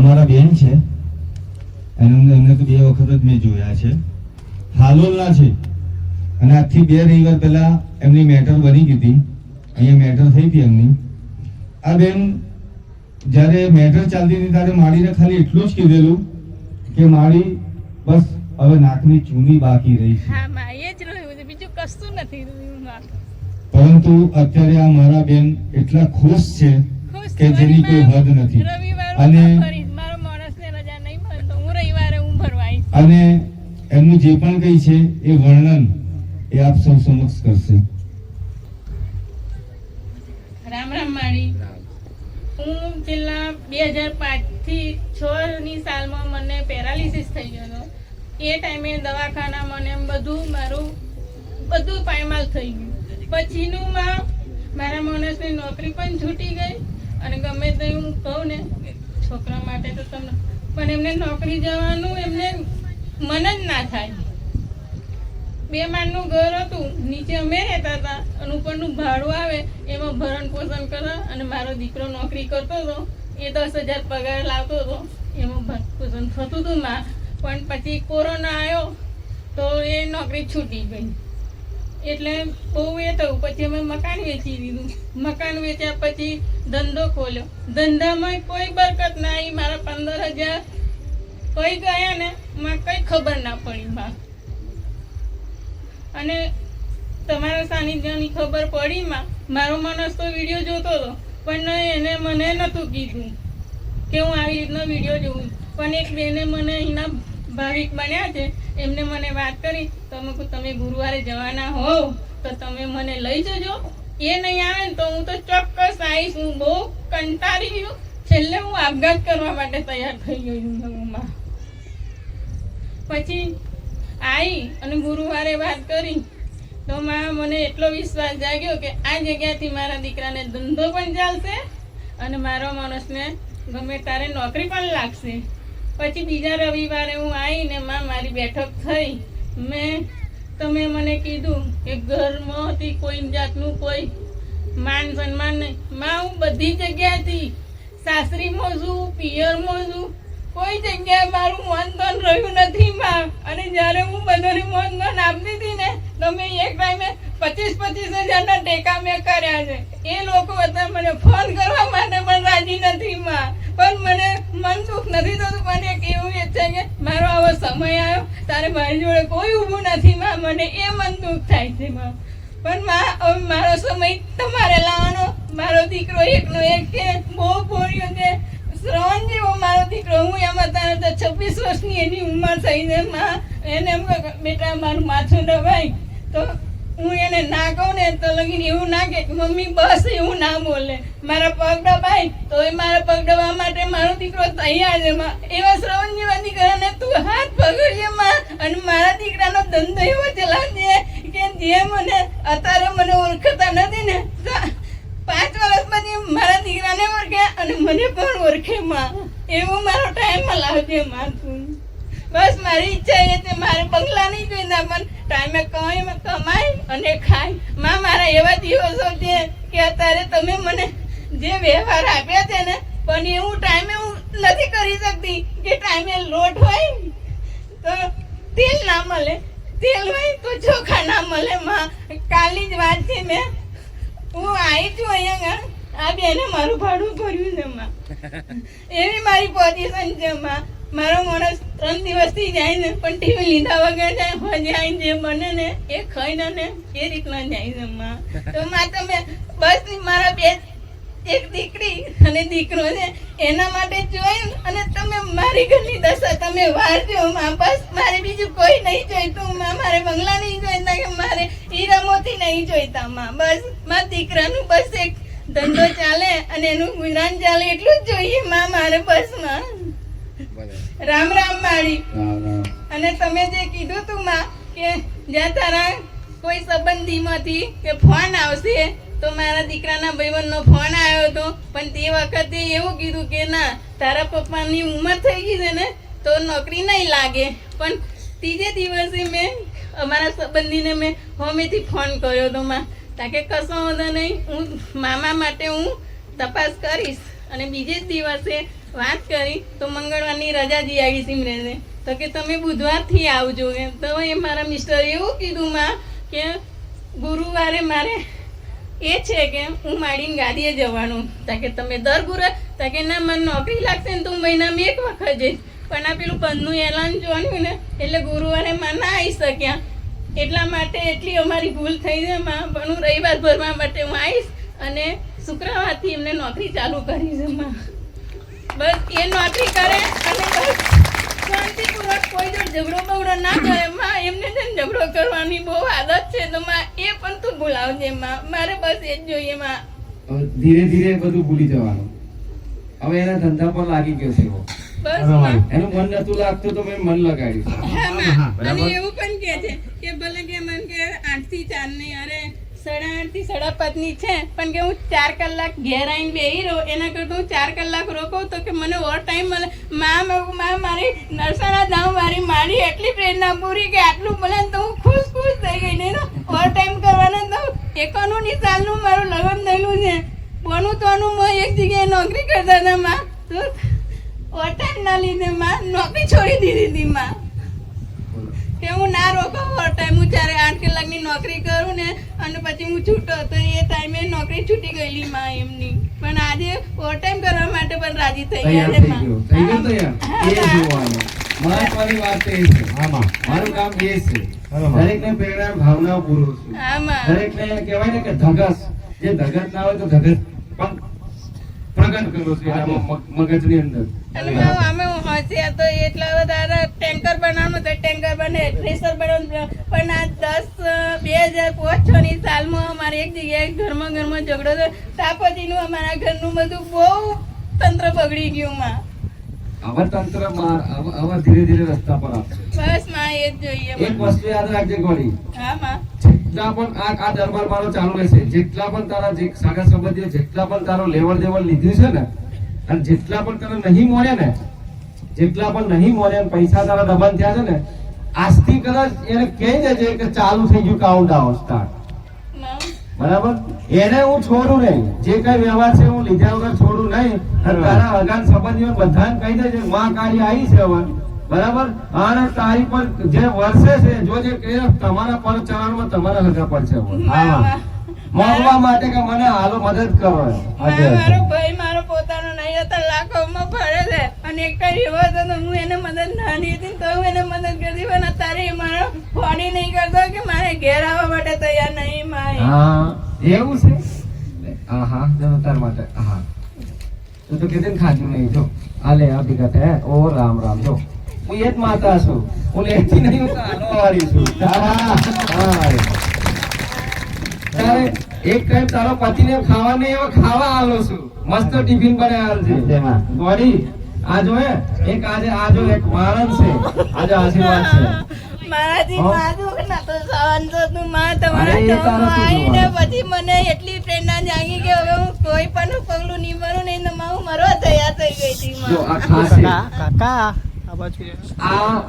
અમારા બેન છે. એમને એમને તો બે વખત જ મેં જોયા છે. હાલોલના છે. અને આજથી બે રવિવાર પહેલા એમની મેટર બની ગઈ હતી. અહીંયા મેટર થઈ હતી એમની. આ બેન જ્યારે મેટર ચાલતી હતી ત્યારે માળીને ખાલી એટલું જ કીધેલું કે માળી બસ હવે નાકની ચૂની બાકી રહી છે. બીજું કશું નથી પરંતુ અત્યારે આ મારા બેન એટલા ખુશ છે કે જેની કોઈ હદ નથી. અને અને એમનું જે પણ કંઈ છે એ વર્ણન એ આપ સૌ સમક્ષ કરશે. રામ રામ માળી. હું છેલ્લા બે હજાર છ ની સાલમાં મને પેરાલિસિસ થઈ ગયો એ ટાઈમે દવાખાના મને બધું મારું બધું પાયમાલ થઈ ગયું. પછીનું માં મારા માણસની નોકરી પણ છૂટી ગઈ અને ગમે તે હું કહું ને, છોકરા માટે તો તમને પણ એમને નોકરી જવાનું એમને મન જ ના થાય. બે માળનું ઘર હતું, નીચે અમે રહેતા હતા, અને ઉપરનું ભાડું આવે, એમાં ભરણ પોષણ કરે અને મારો દીકરો નોકરી કરતો હતો, એ દસ હજાર પગાર લાવતો હતો, એમાં ભરણ પોષણ થતું હતું માં. પણ પછી કોરોના આવ્યો, તો એ નોકરી છૂટી ગઈ. એટલે બહુ એ થયું. પછી અમે મકાન વેચી દીધું. મકાન વેચ્યા પછી ધંધો ખોલ્યો. ધંધામાં કોઈ બરકત ના મારા પંદર હજાર કઈ ગયા ને, માં કઈ ખબર ના પડી માં. અને તમારા સાનિધ્યની ખબર પડી માં? મારો માણસ તો વીડિયો જોતો હતો, પણ એને મને નહોતું કીધું કે હું આવી રીતનો વીડિયો જોઉં. પણ એક બેને મને અહીંના ભાવિક બન્યા છે, એમને મને વાત કરી તમે તમે ગુરુવારે જવાના હોવ તો તમે મને લઈ જજો. એ નહીં આવે ને તો હું તો ચોક્કસ આવીશ, હું બહુ કંટાળી ગયું. છેલ્લે હું આપઘાત કરવા માટે તૈયાર થઈ ગઈ છું પછી આવી અને ગુરુવારે વાત કરી તો માં મને એટલો વિશ્વાસ જાગ્યો કે આ જગ્યાથી મારા દીકરાને ધંધો પણ ચાલશે અને મારો માણસને ગમે તારે નોકરી પણ લાગશે. પછી બીજા રવિવારે હું આવીને માં મારી બેઠક થઈ. મેં, તમે મને કીધું કે ઘરમાંથી કોઈ જાતનું કોઈ માન સન્માન નહીં. માં, હું બધી જગ્યાથી સાસરીમાં છું પિયરમાં છું. કોઈ જગ્યાએ મારું મન ધન રહ્યું નથી માં. અને જ્યારે હું બધાને મન ધન આપતી હતી ને તો મેં એક ટાઈમે પચીસ પચીસ હજારના ટેકા મેં કર્યા છે. એ લોકો બધા મને ફોન કરવા માટે પણ રાજી નથી માં. પણ મને મન દુઃખ નથી થતું, પણ એક એવું એ છે કે મારો આવો સમય આવ્યો, તારે મારી જોડે કોઈ ઊભું નથી માં. મને એ મન દુઃખ થાય છે માં. પણ મારો સમય તમારે લાવવાનો મારો દીકરો એકનો એક, બહુ ભોળ્યો છે શ્રવણ જેવો મારો દીકરો. હું એમાં તારે તો છવ્વીસ વર્ષની એની ઉંમર થઈ છે માં, એને એમ બેટા, મારું માથું દબાય. તો હું એને ના કહું ને, તો લગીને એવું ના કે, મમ્મી, બસ એવું ના બોલે. મારા પગ દબાય, તો એ મારા પગ દબાવવા માટે મારો દીકરો તૈયાર છે. એવા શ્રવણ જેવા દીકરાને તું હાથ પકડીએ, માં. અને મારા દીકરાનો ધંધો એવો ચલાવજે કે જે મને, અત્યારે મને ઓળખતા નથી ને તો પાંચ વર્ષ પછી મારા દીકરાને ઓળખે અને મને પણ ઓળખે માં. એવો મારો ટાઈમ લાવજે માં તું. બસ મારી ઈચ્છા એ છે, મારે બંગલા નહીં જોઈતા પણ ટાઈમે કમાય કમાય અને ખાય. માં મારા એવા દિવસો છે કે અત્યારે તમે મને જે વ્યવહાર આપ્યા છે ને, પણ એવું ટાઈમે હું નથી કરી શકતી કે ટાઈમે લોટ હોય તો તેલ ના મળે. તેલ હોય તો ચોખા ના મળે, માં. કાલની જ વાત છે મેં. હું આવી છું અહીંયા. આ બેને મારું ભાડું ભર્યું છે, માં. એવી મારી પોઝિશન છે, માં. મારો માણસ ત્રણ દિવસથી જાય ને, પણ ટીવી લીધા વગર જાય આવીને જે બને ને, એ ખાઈને ને, એ રીતના જાય છે, માં. તો માં, તમે બસ મારા બે એક દીકરી અને દીકરો છે, એના માટે જોઈ અને તમે મારી ઘરની દશા તમે વારજો માં. બસ મારે બીજું કોઈ નહીં જોઈતું, માં. મારે બંગલા નહીં જોઈતા કે મારે હીરામોતી નહીં જોઈતા, માં. બસ મારા દીકરાનું બસ એક ધંધો ચાલે અને એનું ગુજરાન ચાલે એટલું જ જોઈએ માં મારે બસમાં રામ રામ માળી. અને તમે જે કીધું તું માં કે જ્યાં તારા કોઈ સંબંધીમાંથી કે ફોન આવશે તો મારા દીકરાના ભાઈબંધનો ફોન આવ્યો હતો. પણ તે વખતે એવું કીધું કે ના તારા પપ્પાની ઉંમર થઈ ગઈ છે ને તો નોકરી નહીં લાગે. પણ ત્રીજે દિવસે મેં અમારા સંબંધીને મેં હોમેથી ફોન કર્યો હતો માં. તાકે કશો વાંધો નહીં, હું મામા માટે હું તપાસ કરીશ. અને બીજે જ દિવસે વાત કરી, તો મંગળવારની રજા જી આવી સિમરેને તો કે તમે બુધવારથી આવજો એમ. તો એ મારા મિસ્ટર એવું કીધું માં કે ગુરુવારે મારે એ છે કે હું માડીને ગાડીએ જવાનું. તાકે તમે દર ગુરુ તાકે ના, મને નોકરી લાગશે ને તો હું મહિનામાં એક વખત જઈશ. પણ આ પેલું પંદનું એલાન જોવાનું ને, એટલે ગુરુવારે માં ના આવી શક્યા. એટલા માટે એટલી અમારી ભૂલ થઈ છે, માં. પણ હું રવિવાર ભરવા માટે હું આવીશ અને શુક્રવારથી એમને નોકરી ચાલુ કરી છે, માં. બસ, એ નોકરી કરે અને બસ શાંતિપૂર્વક કોઈ જો ઝઘડો બગડો ના કરે માં. એમને છે ને ઝઘડો કરવાની બહુ આદત છે, તો, માં, એ પણ તું ભૂલાવજે, માં. મારે બસ એ જ જોઈએ, માં. ધીરે ધીરે બધું ભૂલી જવાનું. હવે એના ધંધા પર લાગી ગયો છે મન નતું લાગતું તો મેં મન લગાડ્યું. અને એવું પણ કે છે કે ભલે કે મને કે આઠથી ચારની અરે સાડા આઠથી સાડા પાંચની છે પણ કે હું ચાર કલાક ઘેર આવીને બેહી રહું એના કરતા હું ચાર કલાક રોકું તો કે મને ઓર ટાઈમ મળે. માં મ- મારી નરસાણા જાઉં મારી મારી એટલી પ્રેરણા પૂરી કે આટલું મળે ને તો હું ખુશ ખુશ થઈ ગઈ નહીં ઓવર ટાઈમ કરવાના તો એકાણું ની સાલનું મારું લગ્ન થયેલું છે. બોનું તોનું મેં એક જગ્યાએ નોકરી કરતા હતા માં. તો ના લીધે માં નોકરી છોડી દીધી હતી માં. કે હું ના રોકો ટાઈમ હું જ્યારે આઠ કલાકની નોકરી કરું ને અને પછી હું છૂટો તો એ ટાઈમે નોકરી છૂટી ગયેલી માં એમની. પણ આજે ઓવર ટાઈમ કરવા માટે પણ રાજી થઈ ગયા છે મહત્વની વાત એ આમાં મારું કામ એ છે. દરેકને પ્રેરણા ભાવના પૂરો છે હા માં. દરેકને કહેવાય ને કે ધગસ. જે ધગસ ના હોય તો ધગસ. પણ પ્રગટ કર્યો છે મગજની અંદર. અમે હોશિયાર તો એટલા વધારે ટેન્કર બનાવવાનું તો ટેન્કર બને થ્રેસર બનાવવાનું પણ આ દસ બે હજાર પાંચ છ ની સાલમાં અમારે એક જગ્યાએ ઘરમાં ઘરમાં ઝઘડો થયો. ત્યાં નું અમારા ઘરનું બધું બહુ તંત્ર બગડી ગયું માં. હવે તંત્ર માર હવે હવે ધીરે ધીરે રસ્તા પર આવશે. બસમાં એ જ જોઈએ એક વસ્તુ યાદ રાખજે ગોળી. હા માં. જેટલા પણ આ આ દરબાર મારો ચાલુ રહેશે જેટલા પણ તારા જે સાગર સંબંધીઓ જેટલા પણ તારો લેવડ દેવડ લીધું છે ને અને જેટલા પણ તને નહીં મળે ને જેટલા પણ નહીં મળે પૈસા તારા દબાણ થયા છે ને આજથી કદાચ એને કહી દેજે કે ચાલુ થઈ ગયું કાઉન્ટ ડાઉન સ્ટાર્ટ બરાબર? એને હું છોડું નહીં. જે કઈ વ્યવહાર છે હું લીધા વગર છોડું નહીં. તારા અગાન સંબંધીઓ બધાને કહી દેજે માં કાર્ય આવી છે હવે. બરાબર? અને તારી પર જે વર્ષે છે જોજે કે તમારા પર ચરણમાં તમારા હગા પર છે. મોગવા માટે કે મને હાલો મદદ કરો મારો ભાઈ મારો પોતાનો નહીં હતો લાખોમાં ભરે છે. અને એક એવો હતો તો હું એને મદદ નાની હતી તો હું એને મદદ કરતી પણ અત્યારે મારો ફોડી નહીં કરતો કે મારે ઘેર આવવા માટે તૈયાર નહીં માય. હા એવું છે? હા હા જરૂર તાર માટે હા. તું તો કીધું ખાધું નહીં જો. આલે આ ભેગા થયા. ઓ રામ રામ જો. હું એ જ માતા છું. હું લેતી નહીં હું તો છું. તારે એક ટાઈમ તારો પતિને ખાવા નહીં એવો ખાવા આલો છું. મસ્ત ટિફિન બનાવેલ છે. તેમાં. આ જો એક આજે આ જો એક માણસ છે. આજે આશીર્વાદ છે. મારાથી હા? નતો સહન થતું. માં તમારા અરે, એ તારે ચરણમાં શું આવીને પછી મને એટલી પ્રેરણા જાગી કે હવે હું કોઈ પણ પગલું નહીં ભરું નહીં તો હું મરવા તૈયાર થઈ ગઈ હતી કાકા. આ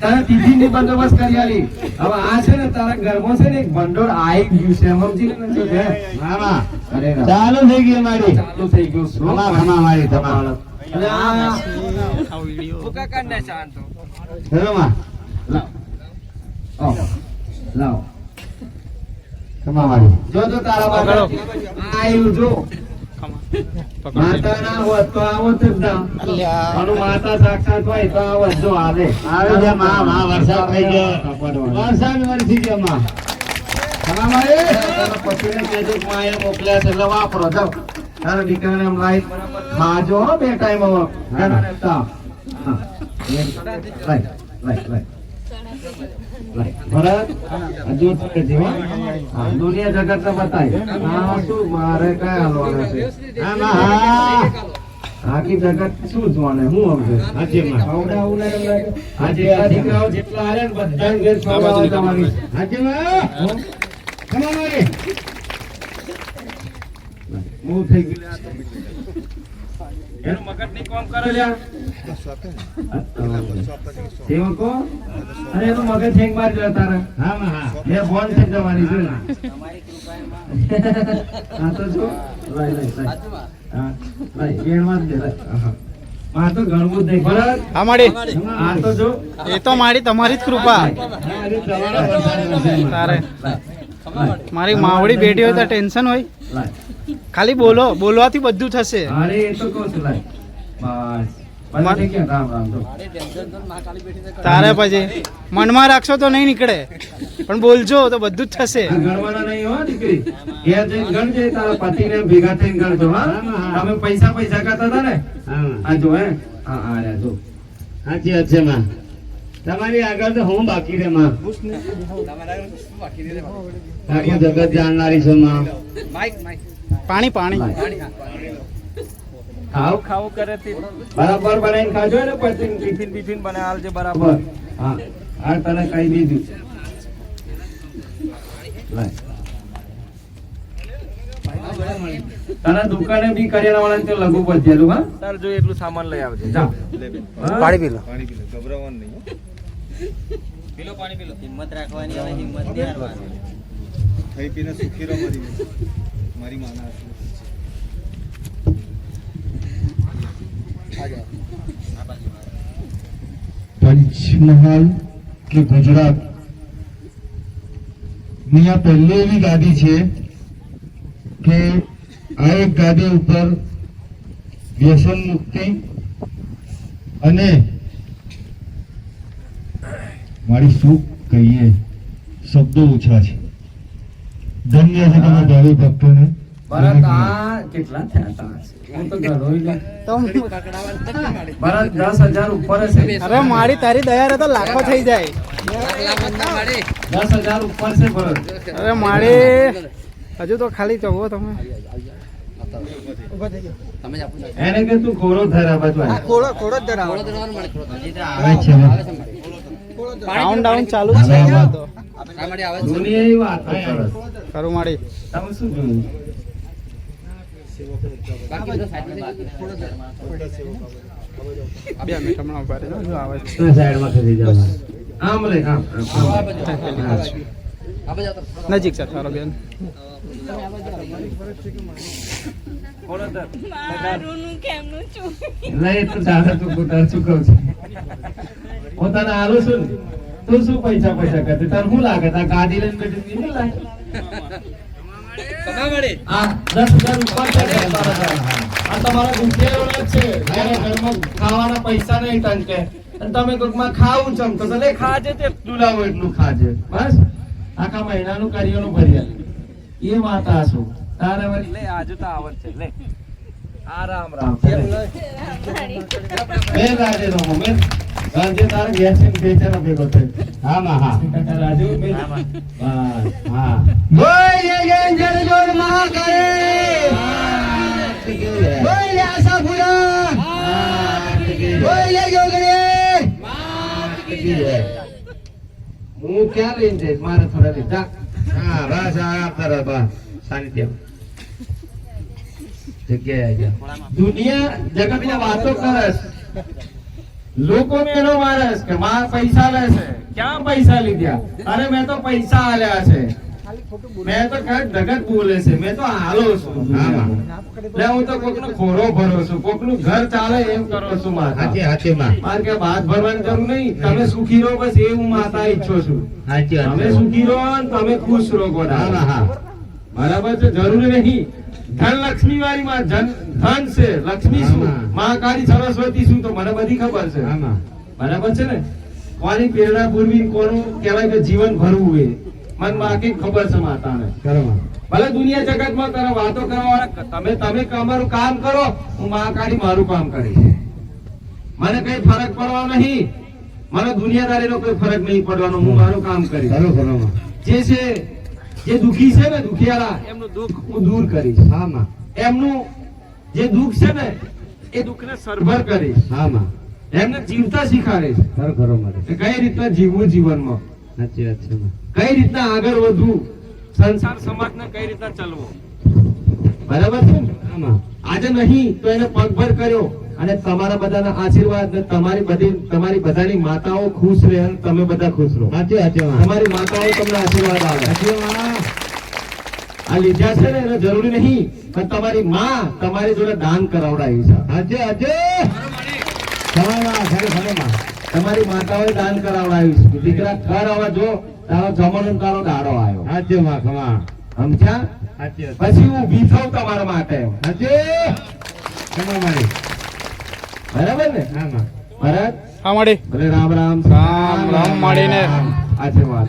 તારા ટિફિનની બંદોબસ્ત કરી આલી. હવે આ છે ને તારા ઘરમાં છે ને એક ભંડોળ આવી ગયું છે. સમજી ને જો છે આમાં અરે ચાલુ થઈ ગઈ મારી. ચાલુ થઈ ગયું છે. તમા તમા મારી તમા અને આ આ વિડિયો. ચલો માં. લાવ. આવો. લાવ. તમા મારી. જો જો તારા આયુ જો. માતા ના હોત તો આવત જ ના. માતા સાક્ષાત હોય તો આવત જો આવે. આવે છે માં માં વરસાદ થઈ ગયો. વરસાદ વરસી ગયો માં. વાપરો જાઓ. તારા દીકરાને એમ લાઈ ખાજો બે ટાઈમ હવે એના રહેતા. હા. એમ. લાઈ, લાઈ, લાઈ. લાઈ. ભરત, દુનિયા જગત ને બતાય આ શું મારે કયા હાલવાના છે આખી જગત શું જોવાને હું આજે હાજી માં ખવડાવું ને એમ લાગે. આ જેટલા દીકરાઓ જેટલા આલે ને બધાને ઘેર તમારી હાજી માં તમા મારી હું થઈ ગયું એનું મગજની કોમ કરે એ તો માડી મારી તમારી જ કૃપા મારી માવડી બેટી હોય તો ટેન્શન હોય. ખાલી બોલો, બોલવાથી બધું થશે. અરે, એ તો કહું છું, લાય. બસ. તારે પછી મનમાં રાખશો તો નહીં નીકળે. પણ બોલજો તો બધું જ થશે. ભેગા થઈને ગણજો તમે પૈસા પૈસા કરતા હતા ને? આ જો હે? સાચી વાત છે માં. તમારી આગળ તો હું બાકી રે માં. આખું જગત જાણનારી છો માં. પાણી પાણી. ખાવ ખાવ કરે બરાબર બનાવીને ખાજો ને પછી. ટિફિન બિફિન બનાવાલ છે બરાબર. હા. આ તને કહી દીધું. તને દુકાને બી કરિયાણા વાળા તે લઘુ બધેલું હા? તાર જો એટલું સામાન લઈ આવજે. જા. પાણી પી લો હિંમત રાખવાની હવે હિંમત નહીં હારવાની ખાઈ પીને સુખી રહો મારી. મારી માના પંચમહાલ કે ગુજરાત? ની આ પહેલી એવી ગાદી છે કે આ એક ગાદી ઉપર વ્યસન મુક્તિ અને મારી શું કહીએ, શબ્દો ઓછા છે. ધન્ય છે તમે ભાવિ ભક્તોને. ભરત આ કેટલા થયા તા હું તો ઘણોય લે. તો ભરત દસ હજાર ઉપર હશે. અરે મારી તારી દયા રે તો લાખો થઈ જાય. દસ હજાર ઉપર છે ભરત. અરે મારી હજુ તો ખાલી જવો તમે. એને કે તું ખોરો થયા બાજુ આય. ખોડો ખોડો આવે છે ડાઉન ડાઉન ચાલુ છે દુનિયા એવી વાતો કરે. છે. ખરું માડી તમે શું જોયું? નજીક છે તારો બેન પોતાના નું છું તો શું પૈસા પૈસા કરતી તને શું લાગે તાર ગાડી લઈને બેઠી નહીં લાગે આ દસ ઉપર છે ને તારા ઘરે. આ તમારા દુખિયાઓના છે. જ્યારે ઘરમાં ખાવાના પૈસા નહીં ટંકે અને તમે કોકમાં ખાવું ચમ તો તને ખાજે તે દુલાવો એટલું ખાજે. બસ. આખા મહિનાનું કાર્યનું ભરી આલે. એ માતા શું? તારે વળી લે આજુ તો આવત છે. લે. આ રામ રામ. રાજે નો મેં રાજે તારે ગેસ ને બેચારા ભેગો થયો હા માં હા રાજુ મેં બસ હા બોલ જય જય જય જોર મહાકાળી બોલ આશાપુરા બોલ જય જોગણી હું ક્યાં લઈને જઈશ મારે થોડા લઈ જા હા બસ આ આપતા બસ સાનિધ્ય જગ્યાએ આવી જાઓ. દુનિયા જગતમાં વાતો કરસ લોકો મેનો મારસ કે માર પૈસા લેશે ક્યાં પૈસા લીધા? અરે મેં તો પૈસા આલ્યા છે. મેં તો કઈ જગત બોલે છે. મેં તો હાલો છું. એટલે હું તો કોકનો ખોરો ભરો છું. કોકનું ઘર ચાલે એમ કરો છું માતા. હાચી હાચી માં મારે કે ભાત ભરવાની જરૂર નહીં. તમે સુખી રહો બસ એ હું માતા ઈચ્છો છું. તમે સુખી રહો તમે ખુશ રહો હા. બરાબર છે? જરૂરી નહીં. ધન લક્ષ્મી વાળી માં ધન છે. લક્ષ્મી શું? મહાકાળી સરસ્વતી શું? તો મને બધી ખબર છે. બરાબર છે ને? કોની પ્રેરણા પૂર્વી કોનું કહેવાય કે જીવન ભરવું એ? મનમાં ખબર છે માતાને. ભલે દુનિયા જગતમાં તારા વાતો કરવા વાળા તમે તમે તમારું કામ કરો હું મહાકાળી મારું કામ કરીશ. મને કઈ ફરક પડવાનો નહીં. મને દુનિયાદારીનો કોઈ ફરક નહીં પડવાનો હું મારું કામ કરીશ. કરો કરો માં જે છે જે દુખી છે ને દુખિયારા એમનું દુઃખ હું દૂર કરીશ. હા માં. એમનું જે દુઃખ છે ને એ દુઃખને સરભર કરીશ. હા માં. એમને જીવતા શીખાડીશ કરો કરો મારે કઈ રીતના જીવવું જીવનમાં? સાચી વાત છે કઈ રીતના આગળ વધવું? સંસાર સમાજને કઈ રીતના ચલવો? બરાબર છે ને? આજે નહીં તો એને પગભર કર્યો. અને તમારા બધાના આશીર્વાદ તમારી બધી તમારી બધાની માતાઓ ખુશ રહે અને તમે બધા ખુશ રહો. સાચી સાચી તમારી માતાઓ તમને આશીર્વાદ આવે આ લીધા છે ને એને જરૂરી નહીં પણ તમારી માં તમારી જોડે દાન કરાવડાવી છે. આજે આજે તમારી માતાઓએ દાન કરાવડાવી છે. દીકરા ઘર આવા જો તારો જમણો તારો દાડો આવ્યો. આજે માં. ખમા સમજ્યા પછી હું બીજો તમારા માટે. આજે ખમા મારી. બરાબર ને? મહારાજ હા. મળી. રામ રામ. રામ રામ મળીને. આશીર્વાદ